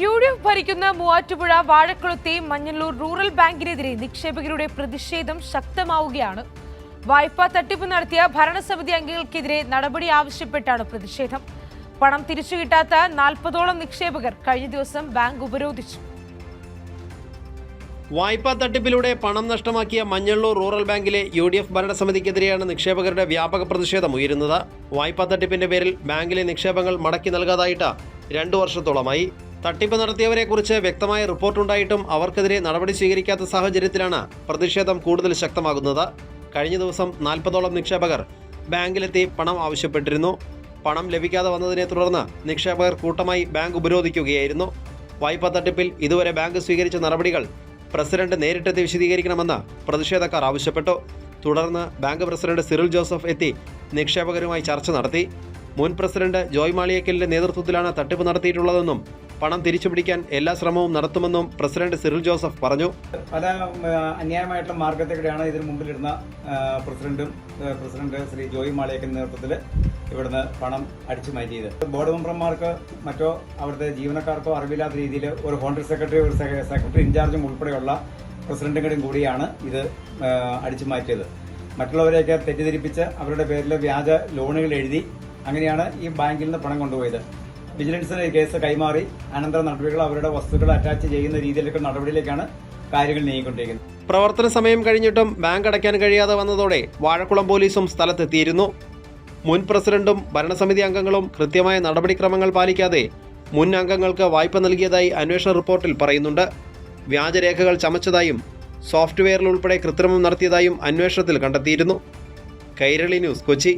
U D F ഭരിക്കുന്ന മൂവാറ്റുപുഴ വാഴക്കുളത്തെ Manjalloor rural ബാങ്കിനെതിരെ നിക്ഷേപകരുടെ പ്രതിഷേധം ശക്തമാവുകയാണ്. വായ്പാ തട്ടിപ്പ് നടത്തിയ ഭരണസമിതി അംഗങ്ങൾക്കെതിരെ നടപടി ആവശ്യപ്പെട്ടാണ് പ്രതിഷേധം. പണം തിരിച്ചു കിട്ടാത്ത നാൽപ്പതോളം നിക്ഷേപകർ കഴിഞ്ഞ ദിവസം ബാങ്ക് ഉപരോധിച്ചു. വായ്പാ തട്ടിപ്പിലൂടെ പണം നഷ്ടമാക്കിയ മഞ്ഞള്ളൂർ റൂറൽ ബാങ്കിലെ യു ഡി എഫ് ഭരണസമിതിക്കെതിരെയാണ് നിക്ഷേപകരുടെ വ്യാപക പ്രതിഷേധം ഉയരുന്നത്. വായ്പാ തട്ടിപ്പിന്റെ പേരിൽ ബാങ്കിലെ നിക്ഷേപങ്ങൾ മടക്കി നൽകാതായിട്ട് രണ്ടു വർഷത്തോളമായി. തട്ടിപ്പ് നടത്തിയവരെക്കുറിച്ച് വ്യക്തമായ റിപ്പോർട്ടുണ്ടായിട്ടും അവർക്കെതിരെ നടപടി സ്വീകരിക്കാത്ത സാഹചര്യത്തിലാണ് പ്രതിഷേധം കൂടുതൽ ശക്തമാകുന്നത്. കഴിഞ്ഞ ദിവസം നാൽപ്പതോളം നിക്ഷേപകർ ബാങ്കിലെത്തി പണം ആവശ്യപ്പെട്ടിരുന്നു. പണം ലഭിക്കാതെ വന്നതിനെ തുടർന്ന് നിക്ഷേപകർ കൂട്ടമായി ബാങ്ക് ഉപരോധിക്കുകയായിരുന്നു. വായ്പാ തട്ടിപ്പിൽ ഇതുവരെ ബാങ്ക് സ്വീകരിച്ച നടപടികൾ പ്രസിഡന്റ് നേരിട്ടെത്തി വിശദീകരിക്കണമെന്ന് പ്രതിഷേധക്കാർ ആവശ്യപ്പെട്ടു. തുടർന്ന് ബാങ്ക് പ്രസിഡന്റ് സിറിൽ ജോസഫ് എത്തി നിക്ഷേപകരുമായി ചർച്ച നടത്തി. മുൻ പ്രസിഡന്റ് ജോയ് മാളിയക്കലിന്റെ നേതൃത്വത്തിലാണ് തട്ടിപ്പ് നടത്തിയിട്ടുള്ളതെന്നും പണം തിരിച്ചു പിടിക്കാൻ എല്ലാ ശ്രമവും നടത്തുമെന്നും പ്രസിഡന്റ് സിറിൽ ജോസഫ് പറഞ്ഞു. പല അന്യായമായിട്ടുള്ള മാർഗത്തിലൂടെയാണ് ഇതിന് മുമ്പിലിരുന്ന പ്രസിഡന്റും പ്രസിഡന്റ് ശ്രീ ജോയി മാളിയക്കൻ നേതൃത്വത്തിൽ ഇവിടുന്ന് പണം അടിച്ചു മാറ്റിയത് ബോർഡ് മെമ്പർമാർക്ക് മറ്റോ അവിടുത്തെ ജീവനക്കാർക്കോ അറിവില്ലാത്ത രീതിയിൽ ഒരു ഹോണ്ടർ സെക്രട്ടറി ഒരു സെക്രട്ടറി ഇൻചാർജും ഉൾപ്പെടെയുള്ള പ്രസിഡന്റുകളും കൂടിയാണ് ഇത് അടിച്ചു മാറ്റിയത് മറ്റുള്ളവരെയൊക്കെ തെറ്റിദ്ധരിപ്പിച്ച് അവരുടെ പേരിൽ വ്യാജ ലോണുകൾ എഴുതി അങ്ങനെയാണ് ഈ ബാങ്കിൽ നിന്ന് പണം കൊണ്ടുപോയത്. വിജിലൻസിന് കേസ് കൈമാറി. അനന്തര നടപടികൾ അവരുടെ വസ്തുക്കൾ അറ്റാച്ച് ചെയ്യുന്ന രീതിയിലൊക്കെ നടപടിയിലേക്കാണ് കാര്യങ്ങൾ നീങ്ങിക്കൊണ്ടിരിക്കുന്നത്. പ്രവർത്തന സമയം കഴിഞ്ഞിട്ടും ബാങ്ക് അടയ്ക്കാൻ കഴിയാതെ വന്നതോടെ വാഴക്കുളം പോലീസും സ്ഥലത്തെത്തിയിരുന്നു. മുൻ പ്രസിഡന്റും ഭരണസമിതി അംഗങ്ങളും കൃത്യമായ നടപടിക്രമങ്ങൾ പാലിക്കാതെ മുൻ അംഗങ്ങൾക്ക് വായ്പ നൽകിയതായി അന്വേഷണ റിപ്പോർട്ടിൽ പറയുന്നുണ്ട്. വ്യാജരേഖകൾ ചമച്ചതായും സോഫ്റ്റ്വെയറിൽ ഉൾപ്പെടെ കൃത്രിമം നടത്തിയതായും അന്വേഷണത്തിൽ കണ്ടെത്തിയിരുന്നു. കൈരളി ന്യൂസ് കൊച്ചി.